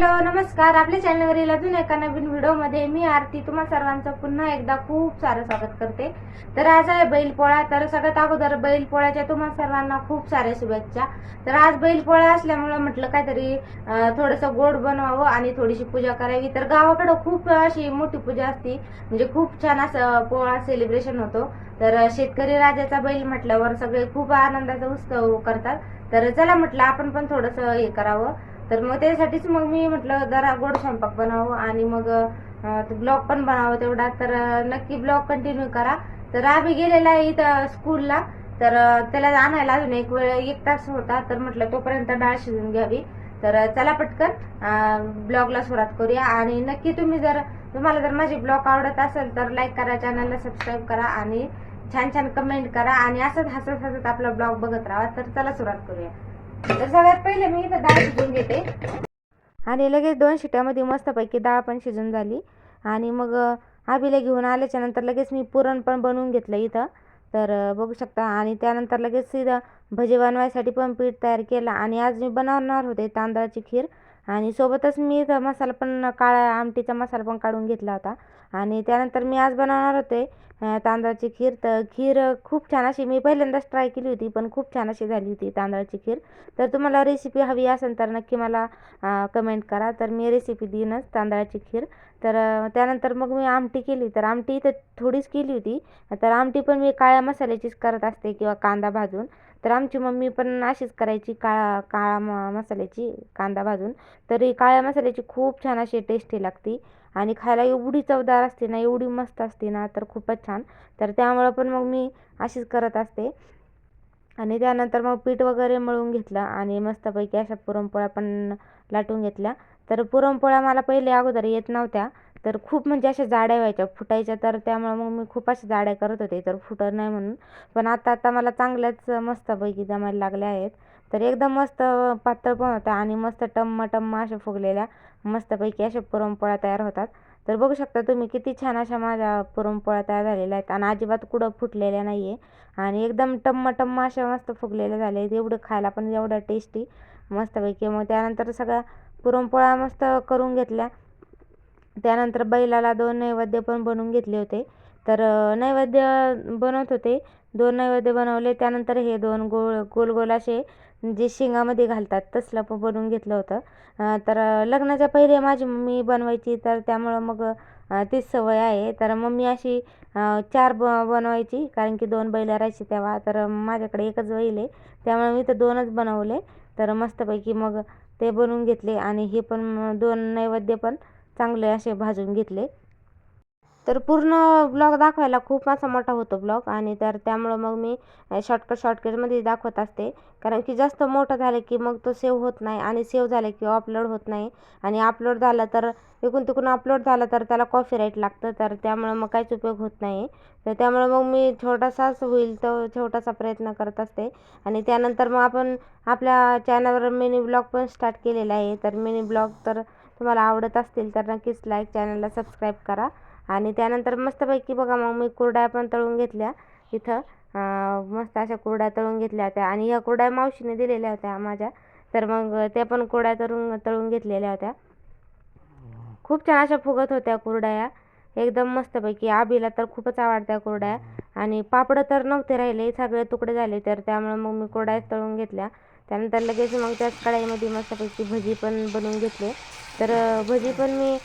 Hello नमस्कार. आपल्या चॅनलवरील अजून एका नवीन व्हिडिओमध्ये मी आरती. तुम्हा सर्वांचं पुन्हा एकदा खूप सारं स्वागत करते. तर आज आहे बैलपोळा. तर सगळ्यात अगोदर बैलपोळ्याच्या तुम्हा सर्वांना खूप साऱ्या शुभेच्छा. तर आज बैलपोळा असल्यामुळं म्हटलं काहीतरी थोडंसं गोड बनवावं आणि थोडीशी पूजा करावी. तर गावाकडं खूप अशी मोठी पूजा असती. म्हणजे खूप छान असं पोळा सेलिब्रेशन होतो. तर शेतकरी राजाचा बैल म्हटल्यावर सगळे खूप आनंदाचा उत्सव करतात. तर चला म्हटलं आपण पण थोडंसं हे करावं. तर मग त्यासाठीच मग मी म्हटलं जरा गोड स्वयंपाक बनावं आणि मग ब्लॉग पण बनावं तेवढा. तर नक्की ब्लॉग कंटिन्यू करा. तर आम्ही गेलेला आहे इथं स्कूलला. तर त्याला आणायला अजून एक वेळ एक तास होता. तर म्हटलं तोपर्यंत डाळ शिजून घ्यावी. तर चला पटकन ब्लॉगला सुरुवात करूया. आणि नक्की तुम्ही जर तुम्हाला जर माझे ब्लॉग आवडत असेल तर लाईक करा चॅनलला सबस्क्राईब करा आणि छान छान कमेंट करा. आणि असंच हसत हसत आपला ब्लॉग बघत राहा. तर चला सुरुवात करूया. तर सगळ्यात पहिले मी इथं डाळ शिजून घेते. आणि लगेच दोन शिट्यामध्ये मस्तपैकी डाळ पण शिजून झाली. आणि मग आबीला घेऊन आल्याच्यानंतर लगेच मी पुरण पण बनवून घेतलं इथं. तर बघू शकता आणि त्यानंतर लगेच इथं भजी बनवायसाठी पण पीठ तयार केलं. आणि आज मी बनवणार होते तांदळाची खीर. आणि सोबतच मी इथं मसाला पण काळा आमटीचा मसाला पण काढून घेतला होता. आणि त्यानंतर मी आज बनवणार होते तांदळाची खीर. तर खीर खूप छान अशी मी पहिल्यांदाच ट्राय केली होती पण खूप छान अशी झाली होती तांदळाची खीर. तर तुम्हाला रेसिपी हवी असेल तर नक्की मला कमेंट करा. तर मी रेसिपी देईनच तांदळाची खीर. तर त्यानंतर मग मी आमटी केली. तर आमटी तर थोडीच केली होती. तर आमटी पण मी काळ्या मसाल्याचीच करत असते किंवा कांदा भाजून. तर आमची मम्मी पण अशीच करायची काळा काळा म मसाल्याची कांदा भाजून. तर ही काळ्या मसाल्याची खूप छान अशी टेस्टी लागती. आणि खायला एवढी चवदार असते ना एवढी मस्त असते ना तर खूपच छान. तर त्यामुळं पण मग मी अशीच करत असते. आणि त्यानंतर मग पीठ वगैरे मळून घेतलं आणि मस्तपैकी अशा पुरणपोळ्या पण लाटून घेतल्या. तर पुरणपोळ्या मला पहिले अगोदर येत नव्हत्या. तर खूप म्हणजे अशा जाड्या व्हायच्या. फुटायच्या तर त्यामुळे मग मी खूप अशा जाड्या करत होते. तर फुटत नाही म्हणून. पण आता आता मला चांगल्याच मस्तपैकी जमायला लागल्या आहेत. तर एकदम मस्त पातळ पण होतं आणि मस्त टम्म टम्म अशा फुगलेल्या. मस्तपैकी अशा पुरणपोळ्या तयार होतात. तर बघू शकता तुम्ही किती छान अशा माझ्या पुरणपोळ्या तयार झालेल्या आहेत आणि अजिबात कुठं फुटलेल्या नाही आहे आणि एकदम टम्म टम्म अशा मस्त फुगलेल्या झाल्या आहेत. एवढं खायला पण एवढं टेस्टी मस्तपैकी. मग त्यानंतर सगळ्या पुरणपोळ्या मस्त करून घेतल्या. त्यानंतर बैलाला दोन नैवेद्य पण बनवून घेतले होते. तर नैवेद्य बनवत होते. दोन नैवेद्य बनवले. त्यानंतर हे दोन गोल गोल गोल असे जे शेंगामध्ये घालतात तसलं पण बनवून घेतलं होतं. तर लग्नाच्या पहिले माझी मम्मी बनवायची. तर त्यामुळं मग तीच सवय आहे. तर मम्मी अशी चार ब बनवायची. कारण की दोन बैल राहायची तेव्हा. तर माझ्याकडे एकच बैल आहे. त्यामुळे मी तर दोनच बनवले. तर मस्तपैकी मग ते बनवून घेतले. आणि हे पण दोन नैवेद्य पण चांगले असे भाजून घेतले. तर पूर्ण ब्लॉग दाखवायला खूप असा मोठा होतो ब्लॉग आणि तर त्यामुळं मग मी शॉर्टकट शॉर्टकटमध्ये दाखवत असते. कारण की जास्त मोठं झालं की मग तो सेव्ह होत नाही आणि सेव्ह झालं की अपलोड होत नाही. आणि अपलोड झालं तर इकून तिकडून अपलोड झालं तर त्याला कॉपीराईट लागतं. तर त्यामुळं मग काहीच उपयोग होत नाही. तर त्यामुळं मग मी छोटासाच होईल तो छोटासा प्रयत्न करत असते. आणि त्यानंतर मग आपण आपल्या चॅनलवर मिनी ब्लॉग पण स्टार्ट केलेला आहे. तर मिनी ब्लॉग तर तुम्हाला आवडत असतील तर नक्कीच लाईक चॅनलला सबस्क्राईब करा. आणि त्यानंतर मस्तपैकी बघा मग मी कुरड्या पण तळून घेतल्या इथं. मस्त अशा कुरड्या तळून घेतल्या होत्या. आणि ह्या कुरड्या मावशीने दिलेल्या होत्या माझ्या. तर मग त्या पण कुरड्या तळून तळून घेतलेल्या होत्या. खूप छान अशा फुगत होत्या कुरड्या एकदम मस्तपैकी. आबीला तर खूपच आवडत्या कुरड्या. आणि पापडं तर नव्हते राहिले. सगळे तुकडे झाले. तर त्यामुळे मग मी कुरड्या तळून घेतल्या. त्यानंतर लगेच मग त्याच कढाईमध्ये मस्तपैकी भजी पण बनवून घेतले. तर भजी पण मी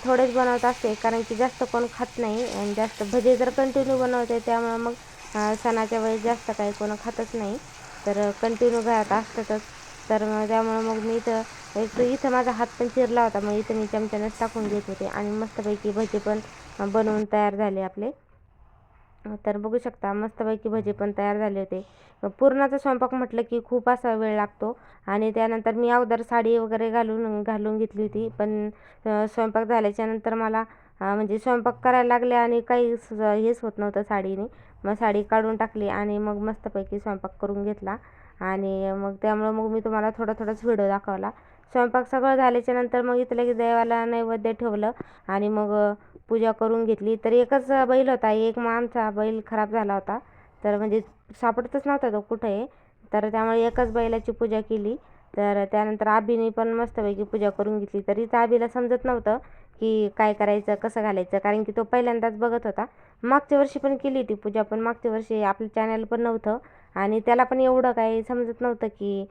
थोडेच बनवत असते कारण की जास्त कोण खात नाही आणि जास्त भजी जर कंटिन्यू बनवते त्यामुळे मग सणाच्या वेळेस जास्त काही कोण खातच नाही. तर कंटिन्यू घरात असतातच. तर मग त्यामुळं मग मी इथं एक इथं माझा हात पण चिरला होता मग इथं मी चमच्यानंच टाकून घेत होते आणि मस्तपैकी भजी पण बनवून तयार झाले आपले. तर बघू शकता मस्तपैकी भजे पण तयार झाले होते. पुरणाचा स्वयंपाक म्हटलं की खूप असा वेळ लागतो आणि त्यानंतर मी अगोदर साडी वगैरे घालून घालून घेतली होती. पण स्वयंपाक झाल्याच्यानंतर मला म्हणजे स्वयंपाक करायला लागले आणि काही स- हेच होत नव्हतं साडीने. मग साडी काढून टाकली आणि मग मस्तपैकी स्वयंपाक करून घेतला. आणि मग त्यामुळं मग मी तुम्हाला थोडा थोडाच व्हिडिओ दाखवला. स्वयंपाक सगळं झाल्याच्यानंतर मग इथलं की देवाला नैवेद्य ठेवलं आणि मग पूजा करून घेतली. तर एकच बैल होता एक मग आमचा बैल खराब झाला होता. तर म्हणजे सापडतच नव्हता तो कुठे. तर त्यामुळे एकच बैलाची पूजा केली. तर त्यानंतर आबीने पण मस्तपैकी पूजा करून घेतली. तरी त्या आबीला समजत नव्हतं की काय करायचं कसं घालायचं कारण की तो पहिल्यांदाच बघत होता. मागच्या वर्षी पण केली होती पूजा पण मागच्या वर्षी आपलं चॅनल पण नव्हतं. आणि त्याला पण एवढं काही समजत नव्हतं की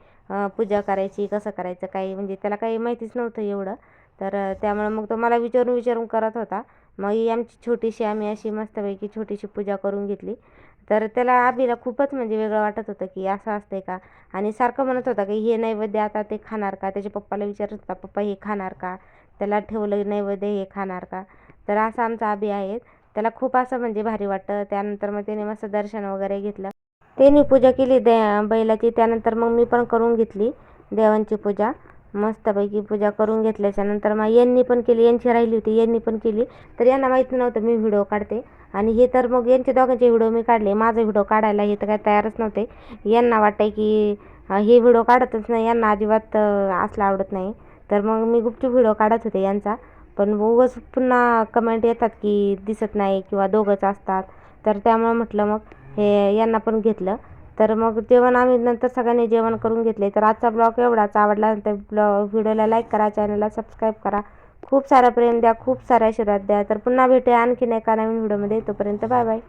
पूजा करायची कसं करायचं काही म्हणजे त्याला काही माहितीच नव्हतं एवढं. तर त्यामुळं मग तो मला विचारून विचारून करत होता. मग ही आमची छोटीशी आम्ही अशी मस्तपैकी छोटीशी पूजा करून घेतली. तर त्याला आबीला खूपच म्हणजे वेगळं वाटत होतं की असं असतंय का? आणि सारखं म्हणत होता की हे नैवेद्य आता ते खाणार का? त्याच्या पप्पाला विचारत होता पप्पा हे खाणार का? त्याला ठेवलं नैवेद्य हे खाणार का? तर असं आमचा आबी आहे त्याला खूप असं म्हणजे भारी वाटतं. त्यानंतर मग त्याने मस्त दर्शन वगैरे घेतलं. त्यांनी पूजा केली दे बैलाची. त्यानंतर मग मी पण करून घेतली देवांची पूजा. मस्तपैकी पूजा करून घेतल्याच्या नंतर मग यांनी पण केली यांची राहिली होती यांनी पण केली. तर यांना माहीत नव्हतं मी व्हिडिओ काढते. आणि हे तर मग यांचे दोघांचे व्हिडिओ मी काढले माझा व्हिडिओ काढायला हे तर काय तयारच नव्हते. यांना वाटतंय की हे व्हिडिओ काढतच नाही यांना अजिबात असला आवडत नाही. तर मग मी गुपचूप व्हिडिओ काढत होते यांचा. पण उगाच पुन्हा कमेंट येतात की दिसत नाही किंवा दोघंच असतात. तर त्यामुळे म्हटलं मग हे यांना पण घेतलं. तर मग जेवण आम्ही नंतर सगळ्यांनी जेवण करून घेतले. तर आजचा ब्लॉग एवढाच. आवडला तर ब्लॉग व्हिडिओला लाईक करा चॅनलला सबस्क्राईब करा. खूप सारा प्रेम द्या खूप सारा आशीर्वाद द्या. तर पुन्हा भेटूया आणखीन एका नवीन व्हिडिओमध्ये. तोपर्यंत बाय बाय.